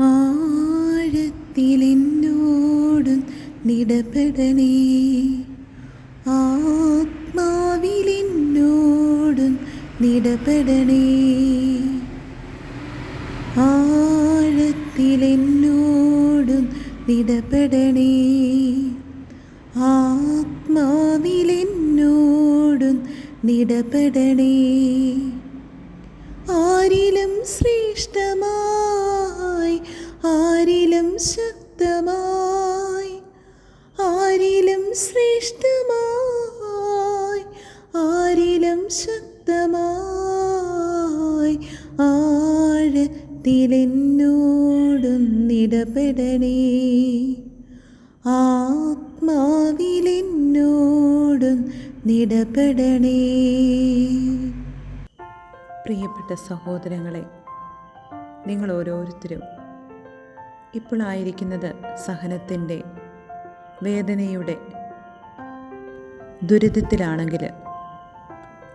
ആഴത്തിലെന്നോടും നിടപെടണേ. ആത്മാവിലെന്നോടും നിടപെടണേ. ആഴത്തിലെന്നോടും നിടപെടണേ. ആത്മാവിലെന്നോടും നിടപെടണേ. ശക്തമായി ആരിലും ശ്രേഷ്ഠമായി ആരിലും ശക്തമായി ആഴത്തിലെന്നോടൊന്നിടപെടണേ ആത്മാവിലെന്നോടും നിടപെടണേ. പ്രിയപ്പെട്ട സഹോദരങ്ങളെ നിങ്ങൾ ഓരോരുത്തരും ഇപ്പോഴായിരിക്കുന്നത് സഹനത്തിന്റെ വേദനയുടെ ദുരിതത്തിലാണെങ്കിൽ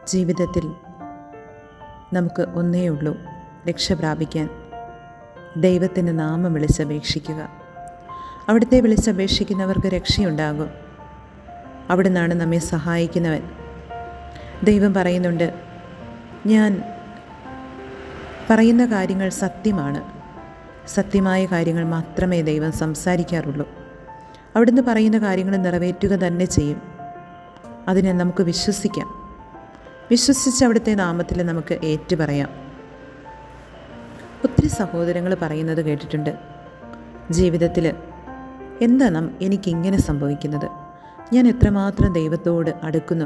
ജീവിതത്തിൽ നമുക്ക് ഒന്നേ ഉള്ളൂ രക്ഷ പ്രാപിക്കാൻ. ദൈവത്തിന്റെ നാമം വിളിച്ചപേക്ഷിക്കുക. അവിടുത്തെ വിളിച്ചപേക്ഷിക്കുന്നവർക്ക് രക്ഷയുണ്ടാകും. അവിടെ നിന്നാണ് നമ്മെ സഹായിക്കുന്നവൻ. ദൈവം പറയുന്നുണ്ട് ഞാൻ പറയുന്ന കാര്യങ്ങൾ സത്യമാണ്. സത്യമായ കാര്യങ്ങൾ മാത്രമേ ദൈവം സംസാരിക്കാറുള്ളൂ. അവിടുന്ന് പറയുന്ന കാര്യങ്ങൾ നിറവേറ്റുക തന്നെ ചെയ്യും. അതിനെ നമുക്ക് വിശ്വസിക്കാം. വിശ്വസിച്ച് അവിടുത്തെ നാമത്തിൽ നമുക്ക് ഏറ്റുപറയാം. ഒത്തിരി സഹോദരങ്ങൾ പറയുന്നത് കേട്ടിട്ടുണ്ട്. ജീവിതത്തിൽ എന്താ നാം എനിക്കിങ്ങനെ സംഭവിക്കുന്നത്? ഞാൻ എത്രമാത്രം ദൈവത്തോട് അടുക്കുന്നു?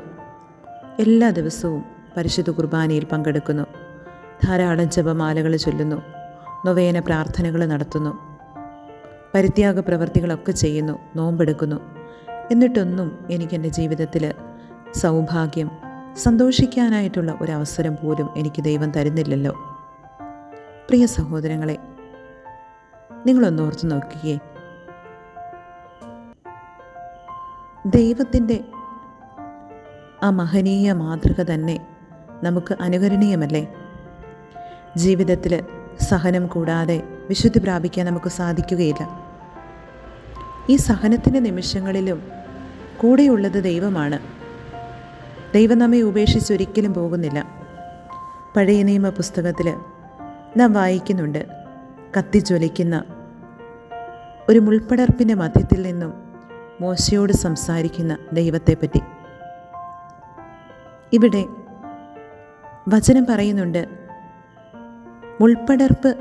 എല്ലാ ദിവസവും പരിശുദ്ധ കുർബാനയിൽ പങ്കെടുക്കുന്നു. ധാരാളം ജപമാലകൾ ചൊല്ലുന്നു. നൊവേന പ്രാർത്ഥനകൾ നടത്തുന്നു. പരിത്യാഗ പ്രവർത്തികളൊക്കെ ചെയ്യുന്നു നോമ്പെടുക്കുന്നു. എന്നിട്ടൊന്നും എനിക്കെന്റെ ജീവിതത്തിൽ സൗഭാഗ്യം സന്തോഷിക്കാനായിട്ടുള്ള ഒരവസരം പോലും എനിക്ക് ദൈവം തരുന്നില്ലല്ലോ. പ്രിയ സഹോദരങ്ങളെ നിങ്ങളൊന്ന് ഓർത്തു നോക്കുകയേ ദൈവത്തിന്റെ ആ മഹനീയ മാതൃക തന്നെ നമുക്ക് അനുകരണീയമല്ലേ? ജീവിതത്തിൽ സഹനം കൂടാതെ വിശുദ്ധി പ്രാപിക്കാൻ നമുക്ക് സാധിക്കുകയില്ല. ഈ സഹനത്തിന്റെ നിമിഷങ്ങളിലും കൂടെയുള്ളത് ദൈവമാണ്. ദൈവം നമ്മെ ഉപേക്ഷിച്ച് ഒരിക്കലും പോകുന്നില്ല. പഴയ നിയമ പുസ്തകത്തിൽ നാം വായിക്കുന്നുണ്ട് കത്തിജ്വലിക്കുന്ന ഒരു മുൾപ്പടർപ്പിന്റെ മധ്യത്തിൽ നിന്നും മോശയോട് സംസാരിക്കുന്ന ദൈവത്തെപ്പറ്റി. ഇവിടെ വചനം പറയുന്നുണ്ട് മുൾപ്പടർപ്പ്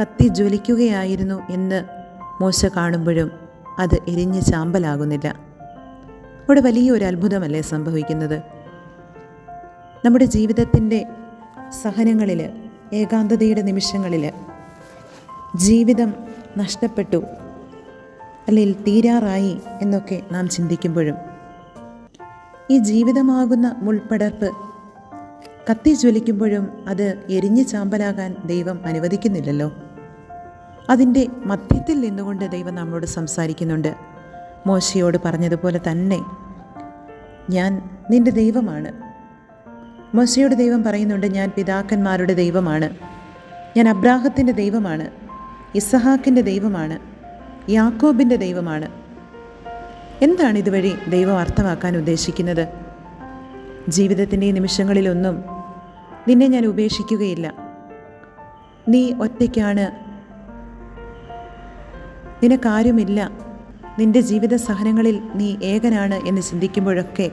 കത്തി ജ്വലിക്കുകയായിരുന്നു എന്ന് മോശ കാണുമ്പോഴും അത് എരിഞ്ഞ് ചാമ്പലാകുന്നില്ല. ഇവിടെ വലിയൊരു അത്ഭുതമല്ലേ സംഭവിക്കുന്നത്? നമ്മുടെ ജീവിതത്തിന്റെ സഹനങ്ങളിൽ ഏകാന്തതയുടെ നിമിഷങ്ങളിൽ ജീവിതം നഷ്ടപ്പെട്ടു അല്ലെങ്കിൽ തീരാറായി എന്നൊക്കെ നാം ചിന്തിക്കുമ്പോഴും ഈ ജീവിതമാകുന്ന മുൾപ്പടർപ്പ് കത്തി ജ്വലിക്കുമ്പോഴും അത് എരിഞ്ഞ് ചാമ്പലാകാൻ ദൈവം അനുവദിക്കുന്നില്ലല്ലോ. അതിന്റെ മധ്യത്തിൽ നിന്നുകൊണ്ട് ദൈവം നമ്മളോട് സംസാരിക്കുന്നുണ്ട്. മോശയോട് പറഞ്ഞതുപോലെ തന്നെ ഞാൻ നിന്റെ ദൈവമാണ്. മോശയോട് ദൈവം പറയുന്നുണ്ട് ഞാൻ പിതാക്കന്മാരുടെ ദൈവമാണ്. ഞാൻ അബ്രാഹത്തിന്റെ ദൈവമാണ്. ഇസഹാക്കിന്റെ ദൈവമാണ്. യാക്കോബിന്റെ ദൈവമാണ്. എന്താണ് ഇതുവഴി ദൈവം അർത്ഥമാക്കാൻ ഉദ്ദേശിക്കുന്നത്? ജീവിതത്തിന്റെ നിമിഷങ്ങളിലൊന്നും നിന്നെ ഞാൻ ഉപേക്ഷിക്കുകയില്ല. നീ ഒറ്റയ്ക്കാണ്. നിനക്കാരുമില്ല. നിന്റെ ജീവിത സഹനങ്ങളിൽ നീ ഏകനാണ് എന്ന് ചിന്തിക്കുമ്പോഴൊക്കെ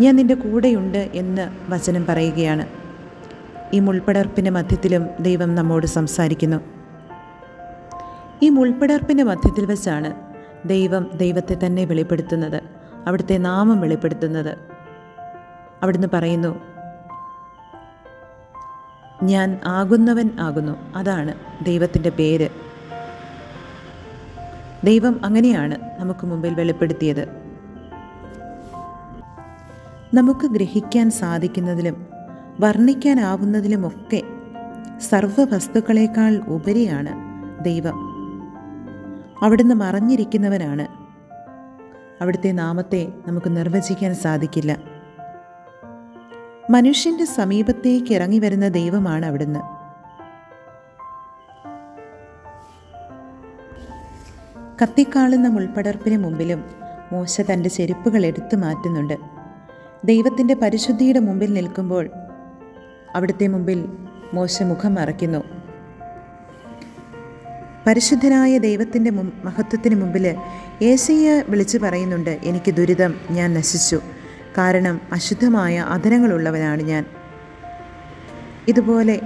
ഞാൻ നിന്റെ കൂടെയുണ്ട് എന്ന് വചനം പറയുകയാണ്. ഈ മുൾപ്പടർപ്പിന്റെ മധ്യത്തിലും ദൈവം നമ്മോട് സംസാരിക്കുന്നു. ഈ മുൾപ്പടർപ്പിന്റെ മധ്യത്തിൽ വെച്ചാണ് ദൈവം ദൈവത്തെ തന്നെ വെളിപ്പെടുത്തുന്നത്. അവിടുത്തെ നാമം വെളിപ്പെടുത്തുന്നത്. അവിടുന്ന് പറയുന്നു ഞാൻ ആകുന്നവൻ ആകുന്നു. അതാണ് ദൈവത്തിന്റെ പേര്. ദൈവം അങ്ങനെയാണ് നമുക്ക് മുമ്പിൽ വെളിപ്പെടുത്തിയത്. നമുക്ക് ഗ്രഹിക്കാൻ സാധിക്കുന്നതിലും വർണിക്കാനാവുന്നതിലുമൊക്കെ സർവവസ്തുക്കളേക്കാൾ ഉപരിയാണ് ദൈവം. അവിടുന്ന് മറഞ്ഞിരിക്കുന്നവനാണ്. അവിടുത്തെ നാമത്തെ നമുക്ക് നിർവചിക്കാൻ സാധിക്കില്ല. മനുഷ്യന്റെ സമീപത്തേക്ക് ഇറങ്ങി വരുന്ന ദൈവമാണ് അവിടുന്ന്. കത്തിക്കാളുന്ന മുൾപ്പടർപ്പിന് മുമ്പിലും മോശ തന്റെ ചെരുപ്പുകൾ എടുത്തു മാറ്റുന്നുണ്ട്. ദൈവത്തിന്റെ പരിശുദ്ധിയുടെ മുമ്പിൽ നിൽക്കുമ്പോൾ അവിടുത്തെ മുമ്പിൽ മോശ മുഖം മറയ്ക്കുന്നു. പരിശുദ്ധനായ ദൈവത്തിന്റെ മഹത്വത്തിന് മുമ്പിൽ ഏശയ്യ വിളിച്ചു പറയുന്നുണ്ട് എനിക്ക് ദുരിതം ഞാൻ നശിച്ചു. കാരണം അശുദ്ധമായ അധരങ്ങളുള്ളവനാണ് ഞാൻ. ഇതുപോലെ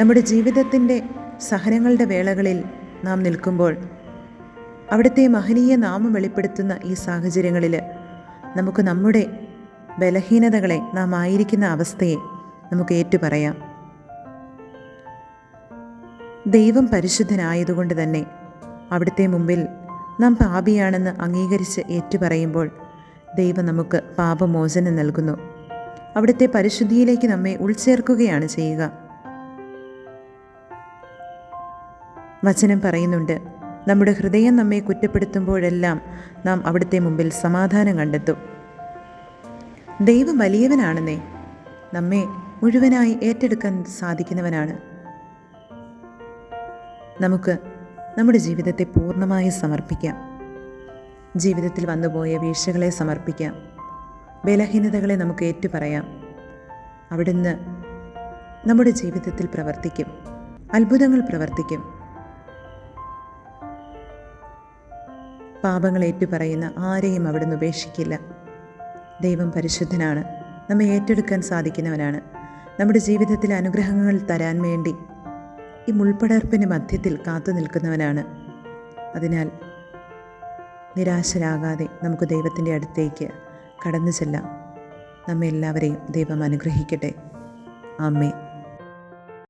നമ്മുടെ ജീവിതത്തിന്റെ സഹനങ്ങളുടെ വേളകളിൽ നാം നിൽക്കുമ്പോൾ അവിടുത്തെ മഹനീയ നാമം വെളിപ്പെടുത്തുന്ന ഈ സാഹചര്യങ്ങളിൽ നമുക്ക് നമ്മുടെ ബലഹീനതകളെ നാം ആയിരിക്കുന്ന അവസ്ഥയെ നമുക്ക് ഏറ്റുപറയാം. ദൈവം പരിശുദ്ധനായതുകൊണ്ട് തന്നെ അവിടുത്തെ മുമ്പിൽ നാം പാപിയാണെന്ന് അംഗീകരിച്ച് ഏറ്റുപറയുമ്പോൾ ദൈവം നമുക്ക് പാപമോചനം നൽകുന്നു. അവിടുത്തെ പരിശുദ്ധിയിലേക്ക് നമ്മെ ഉൾച്ചേർക്കുകയാണ് ചെയ്യുക. വചനം പറയുന്നുണ്ട് നമ്മുടെ ഹൃദയം നമ്മെ കുറ്റപ്പെടുത്തുമ്പോഴെല്ലാം നാം അവിടുത്തെ മുമ്പിൽ സമാധാനം കണ്ടെത്തും. ദൈവം വലിയവനാണെന്നേ നമ്മെ മുഴുവനായി ഏറ്റെടുക്കാൻ സാധിക്കുന്നവനാണ്. നമുക്ക് നമ്മുടെ ജീവിതത്തെ പൂർണമായി സമർപ്പിക്കാം. ജീവിതത്തിൽ വന്നുപോയ വീഴ്ചകളെ സമർപ്പിക്കാം. ബലഹീനതകളെ നമുക്ക് ഏറ്റുപറയാം. അവിടുന്ന് നമ്മുടെ ജീവിതത്തിൽ പ്രവർത്തിക്കും. അത്ഭുതങ്ങൾ പ്രവർത്തിക്കും. പാപങ്ങൾ ഏറ്റുപറയുന്ന ആരെയും അവിടുന്ന് ഉപേക്ഷിക്കില്ല. ദൈവം പരിശുദ്ധനാണ്. നമ്മെ ഏറ്റെടുക്കാൻ സാധിക്കുന്നവനാണ്. നമ്മുടെ ജീവിതത്തിലെ അനുഗ്രഹങ്ങൾ തരാൻ വേണ്ടി ഈ മുൾപ്പടർപ്പിന് മധ്യത്തിൽ കാത്തു നിൽക്കുന്നവനാണ് അതിനാൽ നിരാശരാകാതെ നമുക്ക് ദൈവത്തിന്റെ അടുത്തേക്ക് കടന്നു ചെല്ലാം. നമ്മെ എല്ലാവരെയും ദൈവം അനുഗ്രഹിക്കട്ടെ. ആമേ